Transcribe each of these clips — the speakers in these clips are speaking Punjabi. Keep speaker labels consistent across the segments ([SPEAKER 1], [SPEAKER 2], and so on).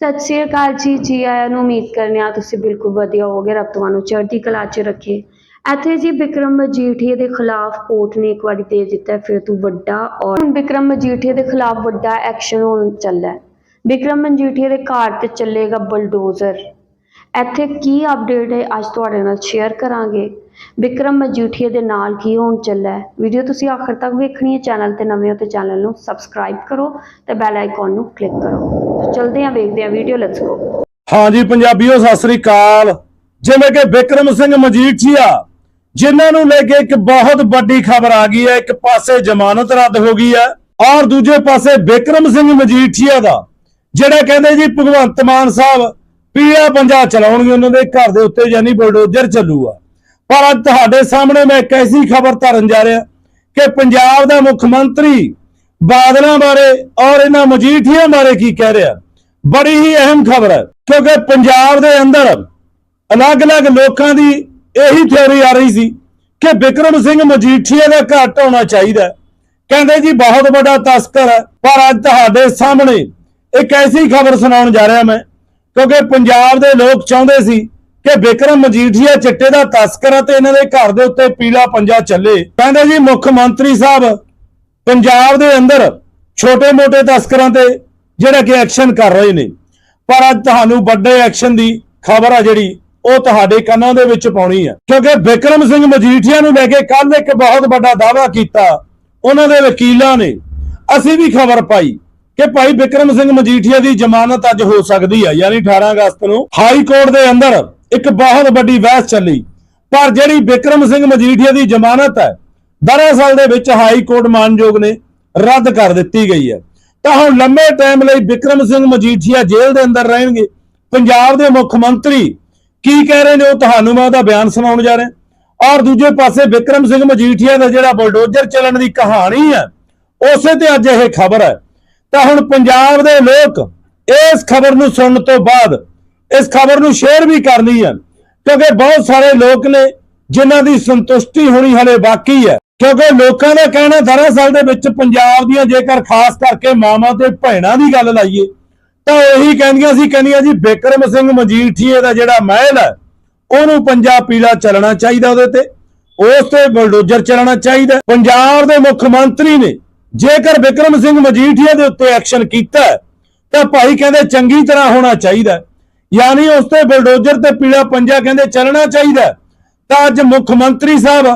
[SPEAKER 1] ਸਤਿ ਸ਼੍ਰੀ ਅਕਾਲ ਜੀ ਜੀ ਆਇਆਂ ਨੂੰ ਉਮੀਦ ਕਰਨੇ ਆ ਤੁਸੀਂ ਬਿਲਕੁਲ ਵਧੀਆ ਹੋਗੇ ਰੱਬ ਤੁਹਾਨੂੰ ਚੜ੍ਹਦੀ ਕਲਾ 'ਚ ਰੱਖੇ। ਇੱਥੇ ਜੀ ਵਿਕਰਮ ਮਜੀਠੀਆ ਦੇ ਖਿਲਾਫ ਕੋਰਟ ਨੇ ਇੱਕ ਵਾਰੀ ਦੇ ਦਿੱਤਾ ਫਿਰ ਤੋਂ ਵੱਡਾ ਔਰ ਹੁਣ ਵਿਕਰਮ ਮਜੀਠੀਆ ਦੇ ਖਿਲਾਫ ਵੱਡਾ ਐਕਸ਼ਨ ਹੋਣ ਚੱਲਾ ਹੈ। ਵਿਕਰਮ ਮਜੀਠੀਆ ਦੇ ਘਰ ਤੇ ਚੱਲੇਗਾ ਬਲਡੋਜ਼ਰ। ਇੱਥੇ ਕੀ ਅਪਡੇਟ ਹੈ, ਅੱਜ ਤੁਹਾਡੇ ਨਾਲ ਸ਼ੇਅਰ ਕਰਾਂਗੇ। ਵਿਕਰਮ ਮਜੀਠੀਆ ਦੇ ਨਾਲ ਕੀ ਹੋਣ ਚੱਲਾ ਹੈ? ਵੀਡੀਓ ਤੁਸੀਂ ਆਖਰ ਤੱਕ ਵੇਖਣੀ ਹੈ, ਚੈਨਲ ਤੇ ਨਵੇਂ ਹੋ ਤੇ ਚੈਨਲ ਨੂੰ ਸਬਸਕ੍ਰਾਈਬ ਕਰੋ ਤੇ ਬੈਲ ਆਈਕਨ ਨੂੰ ਕਲਿੱਕ ਕਰੋ। ਚਲਦੇ ਹਾਂ, ਵੇਖਦੇ ਹਾਂ ਵੀਡੀਓ ਲੈਟਸ ਗੋ
[SPEAKER 2] ਹਾਂਜੀ, ਪੰਜਾਬੀਓ, ਸਤਿ ਸ੍ਰੀ ਅਕਾਲ। ਜਿਵੇਂ ਕਿ ਵਿਕਰਮ ਸਿੰਘ ਮਜੀਠੀਆ, ਜਿਨ੍ਹਾਂ ਨੂੰ ਲੈ ਕੇ ਇੱਕ ਬਹੁਤ ਵੱਡੀ ਖਬਰ ਆ ਗਈ ਹੈ, ਇੱਕ ਪਾਸੇ ਜ਼ਮਾਨਤ ਰੱਦ ਹੋ ਗਈ ਹੈ, ਔਰ ਦੂਜੇ ਪਾਸੇ ਵਿਕਰਮ ਸਿੰਘ ਮਜੀਠੀਆ ਦਾ, ਜਿਹੜਾ ਕਹਿੰਦੇ ਜੀ ਭਗਵੰਤ ਮਾਨ ਸਾਹਿਬ ਪੀਆ ਪੰਜਾ ਚਲਾਉਣਗੇ, ਉਹਨਾਂ ਦੇ ਘਰ ਦੇ ਉੱਤੇ ਯਾਨੀ ਬੁਲਡੋਜ਼ਰ ਚੱਲੂਗਾ। ਪਰ ਅੱਜ ਤੁਹਾਡੇ ਸਾਹਮਣੇ ਮੈਂ ਇੱਕ ਐਸੀ ਖਬਰ ਧਰਨ ਜਾ ਰਿਹਾ ਕਿ ਪੰਜਾਬ ਦਾ ਮੁੱਖ ਮੰਤਰੀ ਬਾਦਲਾਂ ਬਾਰੇ ਔਰ ਇਹਨਾਂ ਮਜੀਠੀਆ ਬਾਰੇ ਕੀ ਕਹਿ ਰਿਹਾ। ਬੜੀ ਹੀ ਅਹਿਮ ਖਬਰ ਹੈ, ਕਿਉਂਕਿ ਪੰਜਾਬ ਦੇ ਅੰਦਰ ਅਲੱਗ-ਅਲੱਗ ਲੋਕਾਂ ਦੀ ਇਹੀ ਥਿਉਰੀ ਆ ਰਹੀ ਸੀ ਕਿ ਵਿਕਰਮ ਸਿੰਘ ਮਜੀਠੀਆ ਦਾ ਘਰ ਹੋਣਾ ਚਾਹੀਦਾ ਕਹਿੰਦੇ ਜੀ, ਬਹੁਤ ਵੱਡਾ ਤਸਕਰ ਹੈ, ਪਰ ਅੱਜ ਤੁਹਾਡੇ ਸਾਹਮਣੇ ਇੱਕ ਐਸੀ ਖਬਰ ਸੁਣਾਉਣ ਜਾ ਰਿਹਾ ਮੈਂ, ਕਿਉਂਕਿ ਪੰਜਾਬ ਦੇ ਲੋਕ ਚਾਹੁੰਦੇ ਸੀ ਕਿ ਵਿਕਰਮ ਮਜੀਠੀਆ ਚਿੱਟੇ ਦਾ ਤਸਕਰ ਹੈ ਤੇ ਇਹਨਾਂ ਦੇ ਘਰ ਦੇ ਉੱਤੇ ਪੀਲਾ ਪੰਜਾ ਚੱਲੇ। ਕਹਿੰਦੇ ਜੀ, ਮੁੱਖ ਮੰਤਰੀ ਸਾਹਿਬ, ਪੰਜਾਬ ਦੇ ਅੰਦਰ ਛੋਟੇ-ਮੋਟੇ ਤਸਕਰਾਂ ਤੇ ਜਿਹੜਾ ਕਿ ਐਕਸ਼ਨ ਕਰ ਰਹੇ ਨੇ। ਪਰ ਅੱਜ ਤੁਹਾਨੂੰ ਵੱਡੇ ਐਕਸ਼ਨ ਦੀ ਖਬਰ ਆ ਜਿਹੜੀ, ਉਹ ਤੁਹਾਡੇ ਕੰਨਾਂ ਦੇ ਵਿੱਚ ਪਾਉਣੀ ਹੈ ਕਿਉਂਕਿ ਵਿਕਰਮ ਸਿੰਘ ਮਜੀਠੀਆ ਨੂੰ ਲੈ ਕੇ ਕੱਲ ਇੱਕ ਬਹੁਤ ਵੱਡਾ ਦਾਅਵਾ ਕੀਤਾ। ਉਹਨਾਂ ਦੇ ਵਕੀਲਾਂ ਨੇ ਅਸੀਂ ਵੀ ਖਬਰ ਪਾਈ ਕਿ ਭਾਈ ਵਿਕਰਮ ਸਿੰਘ ਮਜੀਠੀਆ ਦੀ ਜ਼ਮਾਨਤ ਅੱਜ ਹੋ ਸਕਦੀ ਹੈ ਯਾਨੀ 18 ਅਗਸਤ ਨੂੰ ਹਾਈ ਕੋਰਟ ਦੇ ਅੰਦਰ ਇੱਕ ਬਹੁਤ ਵੱਡੀ ਬਹਿਸ ਚੱਲੀ। ਪਰ ਜਿਹੜੀ ਵਿਕਰਮ ਸਿੰਘ ਮਜੀਠੀਆ ਦੀ ਜ਼ਮਾਨਤ ਹੈ, ਦਰਅਸਲ ਦੇ ਵਿੱਚ ਹਾਈ ਕੋਰਟ ਮਾਨਯੋਗ ਨੇ ਰੱਦ ਕਰ ਦਿੱਤੀ ਗਈ ਹੈ। ਤਾਂ ਹੁਣ ਲੰਮੇ ਟਾਈਮ ਲਈ ਵਿਕਰਮ ਸਿੰਘ ਮਜੀਠੀਆ ਜੇਲ੍ਹ ਦੇ ਅੰਦਰ ਰਹਿਣਗੇ। ਪੰਜਾਬ ਦੇ ਮੁੱਖ ਮੰਤਰੀ ਕੀ ਕਹਿ ਰਹੇ ਨੇ ਉਹ ਤੁਹਾਨੂੰ ਮੈਂ ਉਹਦਾ ਬਿਆਨ ਸੁਣਾਉਣ ਜਾ ਰਿਹਾ। ਔਰ ਦੂਜੇ ਪਾਸੇ ਵਿਕਰਮ ਸਿੰਘ ਮਜੀਠੀਆ ਦਾ ਜਿਹੜਾ ਬਲਡੋਜ਼ਰ ਚੱਲਣ ਦੀ ਕਹਾਣੀ ਹੈ, ਉਸੇ ਤੇ ਅੱਜ ਇਹ ਖਬਰ ਹੈ। ਤਾਂ ਹੁਣ ਪੰਜਾਬ ਦੇ ਲੋਕ ਇਸ ਖਬਰ ਨੂੰ ਸੁਣਨ ਤੋਂ ਬਾਅਦ ਇਸ ਖਬਰ ਨੂੰ ਸ਼ੇਅਰ ਵੀ ਕਰਨੀ ਹੈ, ਕਿਉਂਕਿ ਬਹੁਤ ਸਾਰੇ ਲੋਕ ਨੇ ਜਿਨ੍ਹਾਂ ਦੀ ਸੰਤੁਸ਼ਟੀ ਹੋਣੀ ਹਲੇ ਬਾਕੀ ਹੈ। ਕਿਉਂਕਿ ਲੋਕਾਂ ਦਾ ਕਹਿਣਾ ਦਰਅਸਲ ਦੇ ਵਿੱਚ ਪੰਜਾਬ ਦੀਆਂ ਜੇਕਰ ਖਾਸ ਕਰਕੇ ਮਾਵਾਂ ਤੇ ਭੈਣਾਂ ਦੀ ਗੱਲ ਲਾਈਏ, ਤਾਂ ਉਹੀ ਕਹਿੰਦੀਆਂ ਸੀ, ਕਹਿੰਦੀਆਂ ਜੀ, ਬਿਕਰਮ ਸਿੰਘ ਮਜੀਠੀਏ ਦਾ ਜਿਹੜਾ ਮਹਿਲ ਹੈ, ਉਹਨੂੰ ਪੰਜਾਬ ਪੀਲਾ ਚੱਲਣਾ ਚਾਹੀਦਾ ਉਹਦੇ ਤੇ, ਉਸ ਤੇ ਬਲਡੋਜ਼ਰ ਚੱਲਣਾ ਚਾਹੀਦਾ ਪੰਜਾਬ ਦੇ ਮੁੱਖ ਮੰਤਰੀ ਨੇ ਜੇਕਰ ਬਿਕਰਮ ਸਿੰਘ ਮਜੀਠੀਆ ਦੇ ਉੱਤੇ ਐਕਸ਼ਨ ਕੀਤਾ ਤਾਂ ਭਾਈ ਕਹਿੰਦੇ ਚੰਗੀ ਤਰ੍ਹਾਂ ਹੋਣਾ ਚਾਹੀਦਾ ਯਾਨੀ ਉਸ ਤੇ ਬਲਡੋਜ਼ਰ ਤੇ ਪੀਲਾ ਪੰਜਾ ਕਹਿੰਦੇ ਚੱਲਣਾ ਚਾਹੀਦਾ ਤਾਂ ਅੱਜ ਮੁੱਖ ਮੰਤਰੀ ਸਾਹਿਬ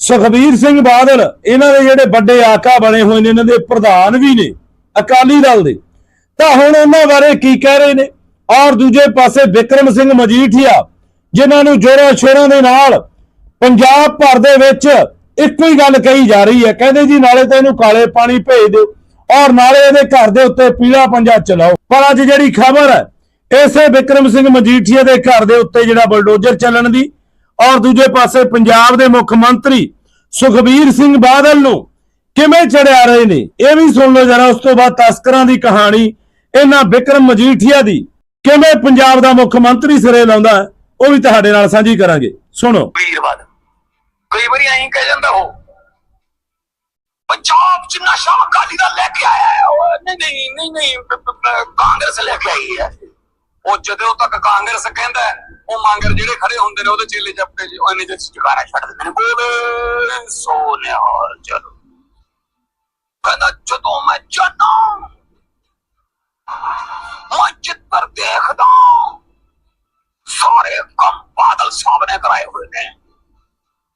[SPEAKER 2] ਸੁਖਬੀਰ ਸਿੰਘ ਬਾਦਲ, ਇਹਨਾਂ ਦੇ ਜਿਹੜੇ ਵੱਡੇ ਆਕਾ ਬਣੇ ਹੋਏ ਨੇ, ਇਹਨਾਂ ਦੇ ਪ੍ਰਧਾਨ ਵੀ ਨੇ, ਅਕਾਲੀ ਦਲ ਦੇ। ਤਾਂ ਹੁਣ ਉਹਨਾਂ ਬਾਰੇ ਕੀ ਕਹਿ ਰਹੇ ਨੇ? ਔਰ ਦੂਜੇ ਪਾਸੇ ਵਿਕਰਮ ਸਿੰਘ ਮਜੀਠੀਆ, ਜਿਨ੍ਹਾਂ ਨੂੰ ਜੋਰਾਂ ਸ਼ੋਰਾਂ ਦੇ ਨਾਲ ਪੰਜਾਬ ਭਰ ਦੇ ਵਿੱਚ ਇੱਕੋ ਹੀ ਗੱਲ ਕਹੀ ਜਾ ਰਹੀ ਹੈ, ਕਹਿੰਦੇ ਜੀ ਨਾਲੇ ਤਾਂ ਇਹਨੂੰ ਕਾਲੇ ਪਾਣੀ ਭੇਜ ਦਿਓ, ਔਰ ਨਾਲੇ ਇਹਦੇ ਘਰ ਦੇ ਉੱਤੇ ਪੀਲਾ ਪੰਜਾ ਚਲਾਓ। ਪਰ ਅੱਜ ਜਿਹੜੀ ਖਬਰ ਹੈ ਇਸੇ ਵਿਕਰਮ ਸਿੰਘ ਮਜੀਠੀਆ ਦੇ ਘਰ ਦੇ ਉੱਤੇ ਜਿਹੜਾ ਬਲਡੋਜ਼ਰ ਚੱਲਣ ਦੀ ਔਰ ਦੂਜੇ ਪਾਸੇ ਪੰਜਾਬ ਦੇ ਮੁੱਖ ਮੰਤਰੀ ਸੁਖਬੀਰ ਸਿੰਘ ਬਾਦਲ ਨੂੰ ਕਿਵੇਂ ਚੜਿਆ ਰਹੇ ਨੇ, ਇਹ ਵੀ ਸੁਣ ਲਓ ਜਰਾ, ਉਸ ਤੋਂ ਬਾਅਦ ਤਸਕਰਾਂ ਦੀ ਕਹਾਣੀ, ਇਹਨਾਂ ਵਿਕਰਮ ਮਜੀਠੀਆ ਦੀ ਕਿਵੇਂ ਪੰਜਾਬ ਦਾ ਮੁੱਖ ਮੰਤਰੀ ਸਿਰੇ ਲਾਉਂਦਾ, ਉਹ ਵੀ ਤੁਹਾਡੇ ਨਾਲ ਸਾਂਝੀ ਕਰਾਂਗੇ। ਸੁਣੋ।
[SPEAKER 3] ਵੀਰਵਾਦ ਕਈ ਵਾਰੀ ਐਂ ਕਹਿ ਜਾਂਦਾ ਉਹ, ਪੰਜਾਬ ਚ ਨਸ਼ਾ ਅਕਾਲੀ ਦਲ ਲੈ ਕੇ ਆਇਆ ਹੈ? ਨਹੀਂ ਨਹੀਂ ਨਹੀਂ ਨਹੀਂ ਕਾਂਗਰਸ ਲੈ ਕੇ ਆਈ ਹੈ। ਉਹ ਜਦੋਂ ਤੱਕ ਕਾਂਗਰਸ ਕਹਿੰਦਾ ਉਹ ਮੰਗਰ ਜਿਹੜੇ ਖੜੇ ਹੁੰਦੇ ਨੇ ਉਹਦੇ ਚੇਲੇ ਜੱਪੇ ਜੀ ਉਹਨੇ ਜਿਹਾ ਚੁਕਾਰਾ ਛੱਡ ਦਿੰਦੇ ਨੇ। ਬੋਲੇ ਸੋਨਿਹਾਲ ਚਲੋ। ਕਹਿੰਦਾ, ਜਦੋਂ ਮੈਂ ਜਾਣਾ ਮੈਂ ਚਿੱਤਰ ਦੇਖਦਾ ਸਾਰੇ ਕੰਮ ਬਾਦਲ ਸਾਹਿਬ ਨੇ ਕਰਾਏ ਹੋਏ ਨੇ।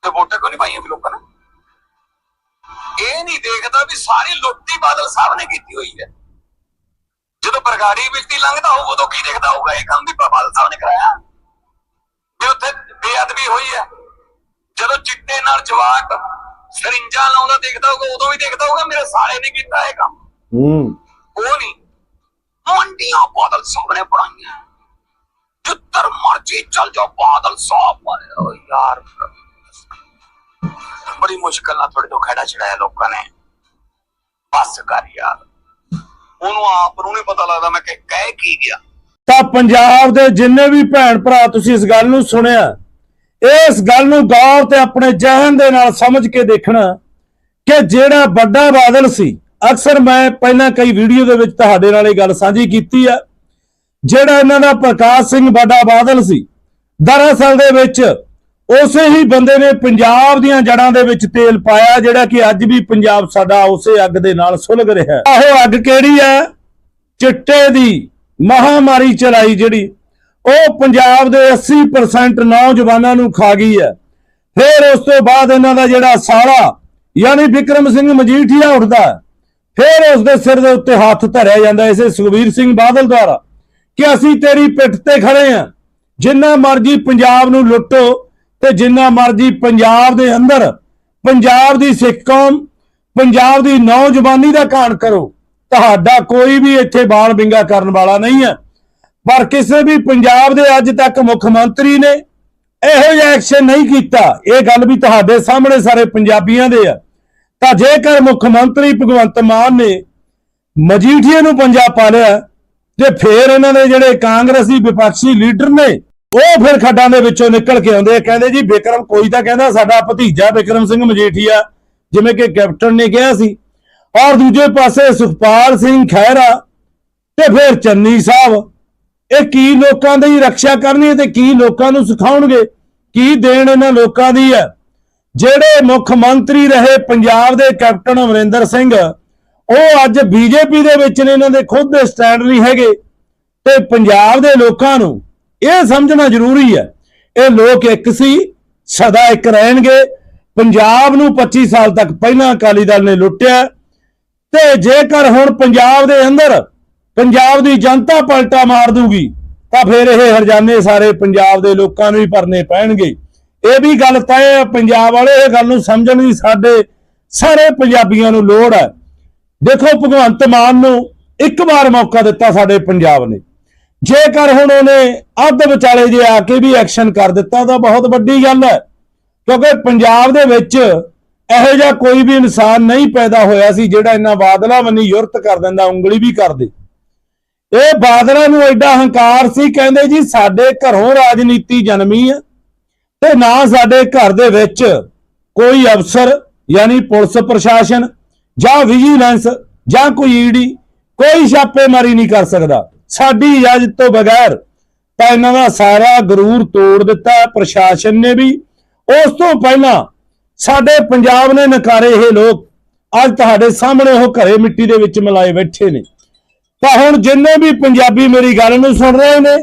[SPEAKER 3] ਤੇ ਵੋਟਾਂ ਕਿਉਂ ਨਹੀਂ ਪਾਈਆਂ ਵੀ ਲੋਕਾਂ ਨੇ? ਇਹ ਨਹੀਂ ਦੇਖਦਾ ਵੀ ਸਾਰੀ ਲੁੱਟੀ ਬਾਦਲ ਸਾਹਿਬ ਨੇ ਕੀਤੀ ਹੋਈ ਹੈ। ਬਰਗਾੜੀ ਵਿਅਕਤੀ ਲੰਘਦਾ ਹੋਊ ਉਦੋਂ ਕੀ ਦੇਖਦਾ ਹੋਊਗਾ? ਇਹ ਕੰਮ ਵੀ ਬਾਦਲ ਸਾਹਿਬ ਨੇ ਕਰਾਇਆ। ਵੀ ਉੱਥੇ ਬੇਅਦਬੀ ਹੋਈ ਹੈ। ਜਦੋਂ ਚਿੱਟੇ ਨਾਲ ਜਵਾਕ ਸਰਿੰਜਾਂ ਲਾਉਂਦਾ ਦੇਖਦਾ ਹੋਊਗਾ ਉਦੋਂ ਵੀ ਦੇਖਦਾ ਹੋਊਗਾ ਮੇਰੇ ਸਾਲੇ ਨੇ ਕੀਤਾ ਇਹ ਕੰਮ।
[SPEAKER 2] ਹੂੰ।
[SPEAKER 3] ਉਹ ਨਹੀਂ। ਮੰਡੀਆਂ ਬਾਦਲ ਸਾਹਿਬ ਨੇ ਬਣਾਈਆਂ। ਜਿੱਧਰ ਮਰਜ਼ੀ ਚੱਲ ਜਾਓ ਬਾਦਲ ਸਾਹਿਬ ਮਾਰੇ ਓ ਯਾਰ। ਬੜੀ ਮੁਸ਼ਕਲ ਨਾਲ ਥੋੜੇ ਤੋਂ ਖੜਾ ਚੜਾਇਆ ਲੋਕਾਂ ਨੇ। ਬਸ ਕਰ ਉਹਨੂੰ ਆਪ ਨੂੰ ਨਹੀਂ ਪਤਾ ਲੱਗਦਾ ਮੈਂ ਕਹਿ ਕੀ ਗਿਆ।
[SPEAKER 2] ਤਾਂ ਪੰਜਾਬ ਦੇ ਜਿੰਨੇ ਵੀ ਭੈਣ ਭਰਾ ਤੁਸੀਂ ਇਸ ਗੱਲ ਨੂੰ ਸੁਣਿਆ, ਇਸ ਗੱਲ ਨੂੰ ਗੌਰ ਤੇ ਆਪਣੇ ਜਹਨ ਦੇ ਨਾਲ ਸਮਝ ਕੇ ਦੇਖਣਾ ਕਿ ਜਿਹੜਾ ਵੱਡਾ ਬਾਦਲ ਸੀ, ਅਕਸਰ ਮੈਂ ਪਹਿਲਾਂ ਕਈ ਵੀਡੀਓ ਦੇ ਵਿੱਚ ਤੁਹਾਡੇ ਨਾਲ ਇਹ ਗੱਲ ਸਾਂਝੀ ਕੀਤੀ ਆ, ਜਿਹੜਾ ਇਹਨਾਂ ਦਾ ਪ੍ਰਕਾਸ਼ ਸਿੰਘ ਵੱਡਾ ਬਾਦਲ ਸੀ, ਦਰਅਸਲ ਦੇ ਵਿੱਚ ਉਸੇ ਹੀ ਬੰਦੇ ਨੇ ਪੰਜਾਬ ਦੀਆਂ ਜੜਾਂ ਦੇ ਵਿੱਚ ਤੇਲ ਪਾਇਆ, ਜਿਹੜਾ ਕਿ ਅੱਜ ਵੀ ਪੰਜਾਬ ਸਾਡਾ ਉਸੇ ਅੱਗ ਦੇ ਨਾਲ ਸੁਲਗ ਰਿਹਾ ਹੈ। ਆਹੋ ਅੱਗ ਕਿਹੜੀ ਹੈ? ਚਿੱਟੇ ਦੀ ਮਹਾਮਾਰੀ ਚਲਾਈ ਜਿਹੜੀ, ਉਹ ਪੰਜਾਬ ਦੇ 80% ਨੌਜਵਾਨਾਂ ਨੂੰ ਖਾ ਗਈ ਹੈ। ਫਿਰ ਉਸ ਤੋਂ ਬਾਅਦ ਇਹਨਾਂ ਦਾ ਜਿਹੜਾ ਸਾਲਾ, ਯਾਨੀ ਵਿਕਰਮ ਸਿੰਘ ਮਜੀਠੀਆ ਉੱਠਦਾ ਹੈ। ਫਿਰ ਉਸ ਦੇ ਸਿਰ ਦੇ ਉੱਤੇ ਹੱਥ ਧਰਿਆ ਜਾਂਦਾ ਇਸੇ ਸੁਖਬੀਰ ਸਿੰਘ ਬਾਦਲ ਦੁਆਰਾ, ਕਿ ਅਸੀਂ ਤੇਰੀ ਪਿੱਠ ਤੇ ਖੜੇ ਆ ਜਿੰਨਾ ਮਰਜ਼ੀ ਪੰਜਾਬ ਨੂੰ ਲੁੱਟੋ ਤੇ ਜਿੰਨਾ ਮਰਜ਼ੀ ਪੰਜਾਬ ਦੇ ਅੰਦਰ, ਪੰਜਾਬ ਦੀ ਸਿੱਖ ਕੌਮ, ਪੰਜਾਬ ਦੀ ਨੌਜਵਾਨੀ ਦਾ ਘਾਣ ਕਰੋ, ਤੁਹਾਡਾ ਕੋਈ ਵੀ ਇੱਥੇ ਬਾਲ ਬਿੰਗਾ ਕਰਨ ਵਾਲਾ ਨਹੀਂ ਹੈ। ਪਰ ਕਿਸੇ ਵੀ ਪੰਜਾਬ ਦੇ ਅੱਜ ਤੱਕ ਮੁੱਖ ਮੰਤਰੀ ਨੇ ਇਹੋ ਜਿਹਾ ਐਕਸ਼ਨ ਨਹੀਂ ਕੀਤਾ। ਇਹ ਗੱਲ ਵੀ ਤੁਹਾਡੇ ਸਾਹਮਣੇ ਸਾਰੇ ਪੰਜਾਬੀਆਂ ਦੇ ਆ। ਤਾਂ ਜੇਕਰ ਮੁੱਖ ਮੰਤਰੀ ਭਗਵੰਤ ਮਾਨ ਨੇ ਮਜੀਠੀਏ ਨੂੰ ਪੰਜਾਬ ਪਾ ਲਿਆ, ਤੇ ਫਿਰ ਇਹਨਾਂ ਦੇ ਜਿਹੜੇ ਕਾਂਗਰਸੀ ਵਿਪਕਸ਼ੀ ਲੀਡਰ ਨੇ ਉਹ ਫਿਰ ਖੱਡਾਂ ਦੇ ਵਿੱਚੋਂ ਨਿਕਲ ਕੇ ਆਉਂਦੇ ਆ। ਕਹਿੰਦੇ ਜੀ ਵਿਕਰਮ ਕੋਈ ਤਾਂ ਕਹਿੰਦਾ ਸਾਡਾ ਭਤੀਜਾ ਵਿਕਰਮ ਸਿੰਘ ਮਜੀਠੀਆ, ਜਿਵੇਂ ਕਿ ਕੈਪਟਨ ਨੇ ਕਿਹਾ ਸੀ। ਔਰ ਦੂਜੇ ਪਾਸੇ ਸੁਖਪਾਲ ਸਿੰਘ ਖਹਿਰਾ ਤੇ ਫਿਰ ਚੰਨੀ ਸਾਹਿਬ। ਇਹ ਕੀ ਲੋਕਾਂ ਦੀ ਰੱਖਿਆ ਕਰਨੀ ਹੈ ਤੇ ਕੀ ਲੋਕਾਂ ਨੂੰ ਸਿਖਾਉਣਗੇ? ਕੀ ਦੇਣ ਇਹਨਾਂ ਲੋਕਾਂ ਦੀ ਹੈ? ਜਿਹੜੇ ਮੁੱਖ ਮੰਤਰੀ ਰਹੇ ਪੰਜਾਬ ਦੇ ਕੈਪਟਨ ਅਮਰਿੰਦਰ ਸਿੰਘ, ਉਹ ਅੱਜ ਬੀਜੇਪੀ ਦੇ ਵਿੱਚ ਨੇ, ਇਹਨਾਂ ਦੇ ਖੁਦ ਦੇ ਸਟੈਂਡ ਨਹੀਂ ਹੈਗੇ। ਤੇ ਪੰਜਾਬ ਦੇ ਲੋਕਾਂ ਨੂੰ ਇਹ ਸਮਝਣਾ ਜ਼ਰੂਰੀ ਹੈ। ਇਹ ਲੋਕ ਇੱਕ ਸੀ, ਸਦਾ ਇੱਕ ਰਹਿਣਗੇ। ਪੰਜਾਬ ਨੂੰ 25 ਸਾਲ ਤੱਕ ਪਹਿਲਾਂ ਅਕਾਲੀ ਦਲ ਨੇ ਲੁੱਟਿਆ। ਤੇ ਜੇਕਰ ਹੁਣ ਪੰਜਾਬ ਦੇ ਅੰਦਰ ਪੰਜਾਬ ਦੀ ਜਨਤਾ ਪਲਟਾ ਮਾਰ ਦੂਗੀ, ਤਾਂ ਫਿਰ ਇਹ ਹਰਜਾਨੇ ਸਾਰੇ ਪੰਜਾਬ ਦੇ ਲੋਕਾਂ ਨੂੰ ਹੀ ਭਰਨੇ ਪੈਣਗੇ। ਇਹ ਵੀ ਗੱਲ ਤੈਅ ਹੈ, ਪੰਜਾਬ ਵਾਲੇ ਇਹ ਗੱਲ ਨੂੰ ਸਮਝਣ ਦੀ ਸਾਡੇ ਸਾਰੇ ਪੰਜਾਬੀਆਂ ਨੂੰ ਲੋੜ ਹੈ। ਦੇਖੋ, ਭਗਵੰਤ ਮਾਨ ਨੂੰ ਇੱਕ ਵਾਰ ਮੌਕਾ ਦਿੱਤਾ ਸਾਡੇ ਪੰਜਾਬ ਨੇ। ਜੇਕਰ ਹੁਣ ਉਹਨੇ ਅੱਧ ਵਿਚਾਲੇ ਜੇ ਆ ਕੇ ਵੀ ਐਕਸ਼ਨ ਕਰ ਦਿੱਤਾ, ਤਾਂ ਬਹੁਤ ਵੱਡੀ ਗੱਲ ਹੈ। ਕਿਉਂਕਿ ਪੰਜਾਬ ਦੇ ਵਿੱਚ ਇਹੋ ਜਿਹਾ ਕੋਈ ਵੀ ਇਨਸਾਨ ਨਹੀਂ ਪੈਦਾ ਹੋਇਆ ਸੀ ਜਿਹੜਾ ਇਹਨਾਂ ਬਾਦਲਾਂ ਮੰਨੀ ਯੁਰਤ ਕਰ ਦਿੰਦਾ, ਉਂਗਲੀ ਵੀ ਕਰ ਦੇ ਇਹ ਬਾਦਲਾਂ ਨੂੰ ਐਡਾ ਹੰਕਾਰ ਸੀ, ਕਹਿੰਦੇ ਜੀ ਸਾਡੇ ਘਰੋਂ ਰਾਜਨੀਤੀ ਜਨਮੀ ਹੈ ਤੇ ਨਾ ਸਾਡੇ ਘਰ ਦੇ ਵਿੱਚ ਕੋਈ ਅਫਸਰ, ਯਾਨੀ ਪੁਲਿਸ ਪ੍ਰਸ਼ਾਸਨ ਜਾਂ ਵਿਜੀਲੈਂਸ ਜਾਂ ਕੋਈ ਈਡੀ ਕੋਈ ਛਾਪੇਮਾਰੀ ਨਹੀਂ ਕਰ ਸਕਦਾ। ਸਾਡੀ ਇਜਾਜ਼ਤ ਤੋਂ ਬਗੈਰ ਤਾਂ ਇਹਨਾਂ ਦਾ ਸਾਰਾ ਗਰੂਰ ਤੋੜ ਦਿੱਤਾ, ਪ੍ਰਸ਼ਾਸਨ ਨੇ ਵੀ। ਉਸ ਤੋਂ ਪਹਿਲਾਂ ਸਾਡੇ ਪੰਜਾਬ ਨੇ ਨਕਾਰੇ ਇਹ ਲੋਕ ਅੱਜ ਤੁਹਾਡੇ ਸਾਹਮਣੇ ਉਹ ਘਰੇ ਮਿੱਟੀ ਦੇ ਵਿੱਚ ਮਿਲਾਏ ਬੈਠੇ ਨੇ। ਤਾਂ ਹੁਣ ਜਿੰਨੇ ਵੀ ਪੰਜਾਬੀ ਮੇਰੀ ਗੱਲ ਨੂੰ ਸੁਣ ਰਹੇ ਨੇ,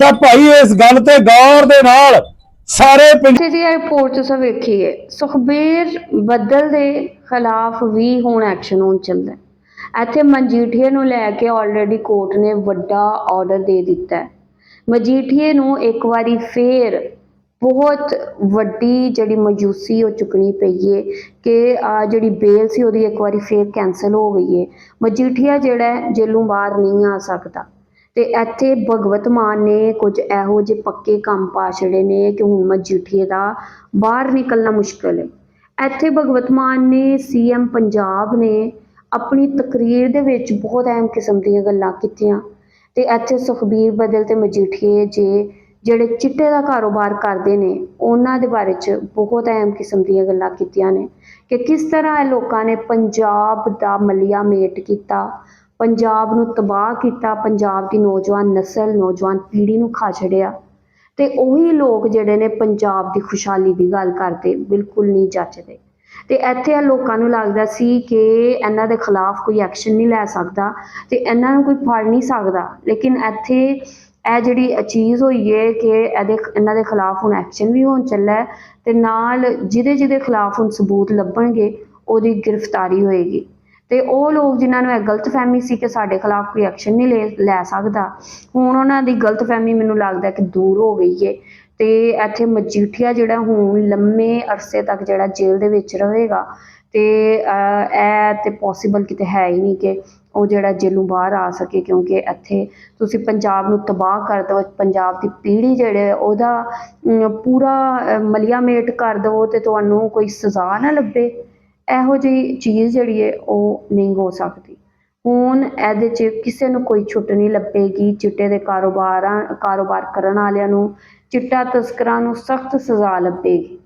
[SPEAKER 2] ਤਾਂ ਭਾਈ ਇਸ ਗੱਲ ਤੇ ਗੌਰ ਦੇ ਨਾਲ ਸਾਰੇ ਪੰਜ-
[SPEAKER 1] ਰਿਪੋਰਟ ਤੁਸੀਂ ਵੇਖੀਏ ਸੁਖਬੀਰ ਬੱਦਲ ਦੇ ਖਿਲਾਫ ਵੀ ਹੁਣ ਐਕਸ਼ਨ ਹੋਣ ਚੱਲਦਾ ਇੱਥੇ ਮਜੀਠੀਏ ਨੂੰ ਲੈ ਕੇ ਆਲਰੇਡੀ ਕੋਰਟ ਨੇ ਵੱਡਾ ਆਰਡਰ ਦੇ ਦਿੱਤਾ ਮਜੀਠੀਏ ਨੂੰ ਇੱਕ ਵਾਰੀ ਫੇਰ ਬਹੁਤ ਵੱਡੀ ਜਿਹੜੀ ਮਯੂਸੀ ਉਹ ਚੁੱਕਣੀ ਪਈ ਏ ਕਿ ਆ ਜਿਹੜੀ ਬੇਲ ਸੀ ਉਹਦੀ ਇੱਕ ਵਾਰੀ ਫੇਰ ਕੈਨਸਲ ਹੋ ਗਈ ਏ। ਮਜੀਠੀਆ ਜਿਹੜਾ ਹੈ, ਜੇਲੋਂ ਬਾਹਰ ਨਹੀਂ ਆ ਸਕਦਾ। ਤੇ ਇੱਥੇ ਭਗਵਤ ਮਾਨ ਨੇ ਕੁਝ ਇਹੋ ਜਿਹੇ ਪੱਕੇ ਕੰਮ ਪਾ ਛੜੇ ਨੇ ਕਿ ਹੁਣ ਮਜੀਠੀਏ ਦਾ ਬਾਹਰ ਨਿਕਲਣਾ ਮੁਸ਼ਕਲ ਹੈ ਇੱਥੇ ਭਗਵਤ ਮਾਨ ਨੇ ਸੀਐਮ ਪੰਜਾਬ ਨੇ ਆਪਣੀ ਤਕਰੀਰ ਦੇ ਵਿੱਚ ਬਹੁਤ ਅਹਿਮ ਕਿਸਮ ਦੀਆਂ ਗੱਲਾਂ ਕੀਤੀਆਂ। ਅਤੇ ਇੱਥੇ ਸੁਖਬੀਰ ਬਦਲ ਅਤੇ ਮਜੀਠੀਏ ਜੇ, ਜਿਹੜੇ ਚਿੱਟੇ ਦਾ ਕਾਰੋਬਾਰ ਕਰਦੇ ਨੇ, ਉਹਨਾਂ ਦੇ ਬਾਰੇ ਚ ਬਹੁਤ ਅਹਿਮ ਕਿਸਮ ਦੀਆਂ ਗੱਲਾਂ ਕੀਤੀਆਂ ਨੇ ਕਿ ਕਿਸ ਤਰ੍ਹਾਂ ਇਹ ਲੋਕਾਂ ਨੇ ਪੰਜਾਬ ਦਾ ਮਲੀਆ ਮੇਟ ਕੀਤਾ, ਪੰਜਾਬ ਨੂੰ ਤਬਾਹ ਕੀਤਾ, ਪੰਜਾਬ ਦੀ ਨੌਜਵਾਨ ਨਸਲ, ਨੌਜਵਾਨ ਪੀੜ੍ਹੀ ਨੂੰ ਖਾ ਛੜਿਆ ਅਤੇ ਉਹੀ ਲੋਕ ਜਿਹੜੇ ਨੇ ਪੰਜਾਬ ਦੀ ਖੁਸ਼ਹਾਲੀ ਦੀ ਗੱਲ ਕਰਦੇ, ਬਿਲਕੁਲ ਨਹੀਂ ਜੱਚਦੇ। ਤੇ ਇੱਥੇ ਇਹ ਲੋਕਾਂ ਨੂੰ ਲੱਗਦਾ ਸੀ ਕਿ ਇਹਨਾਂ ਦੇ ਖਿਲਾਫ ਕੋਈ ਐਕਸ਼ਨ ਨਹੀਂ ਲੈ ਸਕਦਾ ਤੇ ਇਹਨਾਂ ਨੂੰ ਕੋਈ ਫੜ ਨਹੀਂ ਸਕਦਾ। ਲੇਕਿਨ ਇੱਥੇ ਇਹ ਜਿਹੜੀ ਚੀਜ਼ ਹੋਈ ਹੈ ਕਿ ਇਹਦੇ ਇਹਨਾਂ ਦੇ ਖਿਲਾਫ ਹੁਣ ਐਕਸ਼ਨ ਵੀ ਹੋਣ ਚੱਲਾ ਹੈ ਤੇ ਨਾਲ ਜਿਹਦੇ ਜਿਹਦੇ ਖਿਲਾਫ ਹੁਣ ਸਬੂਤ ਲੱਭਣਗੇ, ਉਹਦੀ ਗ੍ਰਿਫਤਾਰੀ ਹੋਏਗੀ। ਤੇ ਉਹ ਲੋਕ ਜਿਨ੍ਹਾਂ ਨੂੰ ਇਹ ਗਲਤਫਹਿਮੀ ਸੀ ਕਿ ਸਾਡੇ ਖਿਲਾਫ ਕੋਈ ਐਕਸ਼ਨ ਨਹੀਂ ਲੈ ਲੈ ਸਕਦਾ, ਹੁਣ ਉਹਨਾਂ ਦੀ ਗਲਤਫਹਿਮੀ ਮੈਨੂੰ ਲੱਗਦਾ ਕਿ ਦੂਰ ਹੋ ਗਈ ਹੈ ਤੇ ਇੱਥੇ ਮਜੀਠੀਆ ਜਿਹੜਾ ਹੁਣ ਲੰਮੇ ਅਰਸੇ ਤੱਕ ਜਿਹੜਾ ਜੇਲ੍ਹ ਦੇ ਵਿੱਚ ਰਹੇਗਾ ਤੇ ਇਹ ਤੇ ਪੋਸੀਬਲ ਕਿਤੇ ਹੈ ਹੀ ਨਹੀਂ ਕਿ ਉਹ ਜਿਹੜਾ ਜੇਲ੍ਹੋਂ ਬਾਹਰ ਆ ਸਕੇ ਕਿਉਂਕਿ ਇੱਥੇ ਤੁਸੀਂ ਪੰਜਾਬ ਨੂੰ ਤਬਾਹ ਕਰ ਦਿਓ ਪੰਜਾਬ ਦੀ ਪੀੜ੍ਹੀ ਜਿਹੜੇ ਉਹਦਾ ਪੂਰਾ ਅਹ, ਮੇਟ ਕਰ ਦਿਓ ਤੇ ਤੁਹਾਨੂੰ ਕੋਈ ਸਜ਼ਾ ਨਾ ਲੱਭੇ। ਇਹੋ ਜਿਹੀ ਚੀਜ਼ ਜਿਹੜੀ ਹੈ ਉਹ ਨਹੀਂ ਹੋ ਸਕਦੀ। ਹੁਣ ਇਹਦੇ 'ਚ ਕਿਸੇ ਨੂੰ ਕੋਈ ਛੁੱਟ ਨਹੀਂ ਲੱਭੇਗੀ ਚਿੱਟੇ ਦੇ ਕਾਰੋਬਾਰਾਂ ਕਾਰੋਬਾਰ ਕਰਨ ਵਾਲਿਆਂ ਨੂੰ ਚਿੱਟਾ ਤਸਕਰਾਂ ਨੂੰ ਸਖਤ ਸਜ਼ਾ ਲੱਭੇਗੀ।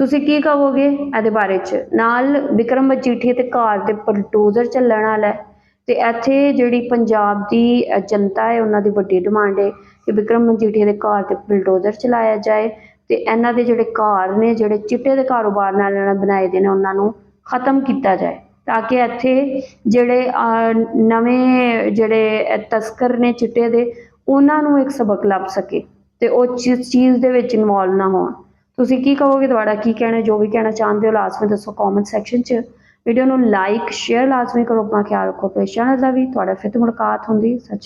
[SPEAKER 1] ਤੁਸੀਂ ਕੀ ਕਹੋਗੇ ਇਹਦੇ ਬਾਰੇ 'ਚ? ਨਾਲ ਵਿਕਰਮ ਮਜੀਠੀਆ ਤੇ ਕਾਰ ਦੇ ਬਲਡੋਜ਼ਰ ਚੱਲਣ ਵਾਲਾ ਹੈ ਤੇ ਇੱਥੇ ਜਿਹੜੀ ਪੰਜਾਬ ਦੀ ਜਨਤਾ ਹੈ, ਉਹਨਾਂ ਦੀ ਵੱਡੀ ਡਿਮਾਂਡ ਹੈ ਕਿ ਵਿਕਰਮ ਮਜੀਠੀਆ ਦੇ ਘਰ ਤੇ ਬੁਲਡੋਜ਼ਰ ਚਲਾਇਆ ਜਾਏ ਤੇ ਇਹਨਾਂ ਦੇ ਜਿਹੜੇ ਘਰ ਨੇ, ਜਿਹੜੇ ਚਿੱਟੇ ਦੇ ਕਾਰੋਬਾਰ ਨਾਲ ਇਹਨਾਂ ਬਣਾਏ ਦੇ ਨੇ, ਉਹਨਾਂ ਨੂੰ ਖਤਮ ਕੀਤਾ ਜਾਏ ਤਾਂ ਕਿ ਇੱਥੇ ਜਿਹੜੇ ਨਵੇਂ ਜਿਹੜੇ ਤਸਕਰ ਨੇ ਚਿੱਟੇ ਦੇ, ਉਹਨਾਂ ਨੂੰ ਇੱਕ ਸਬਕ ਲੱਭ ਸਕੇ। ਤੇ ਉਹ ਜਿਸ ਚੀਜ਼ ਦੇ ਵਿੱਚ ਇਨਵੋਲਵ ਨਾ ਹੋਣ। ਤੁਸੀਂ ਕੀ ਕਹੋਗੇ ਤੁਹਾਡਾ ਕੀ ਕਹਿਣਾ, ਜੋ ਵੀ ਕਹਿਣਾ ਚਾਹੁੰਦੇ ਹੋ ਲਾਜ਼ਮੀ ਦੱਸੋ ਕਮੈਂਟ ਸੈਕਸ਼ਨ 'ਚ। ਵੀਡੀਓ ਨੂੰ ਲਾਈਕ ਸ਼ੇਅਰ ਲਾਜ਼ਮੀ ਕਰੋ, ਆਪਣਾ ਖਿਆਲ ਰੱਖੋ। ਪੇਸ਼ ਦਾ ਵੀ ਤੁਹਾਡਾ ਫਿਰ ਤੋਂ ਮੁਲਾਕਾਤ ਹੁੰਦੀ। ਸੱਚ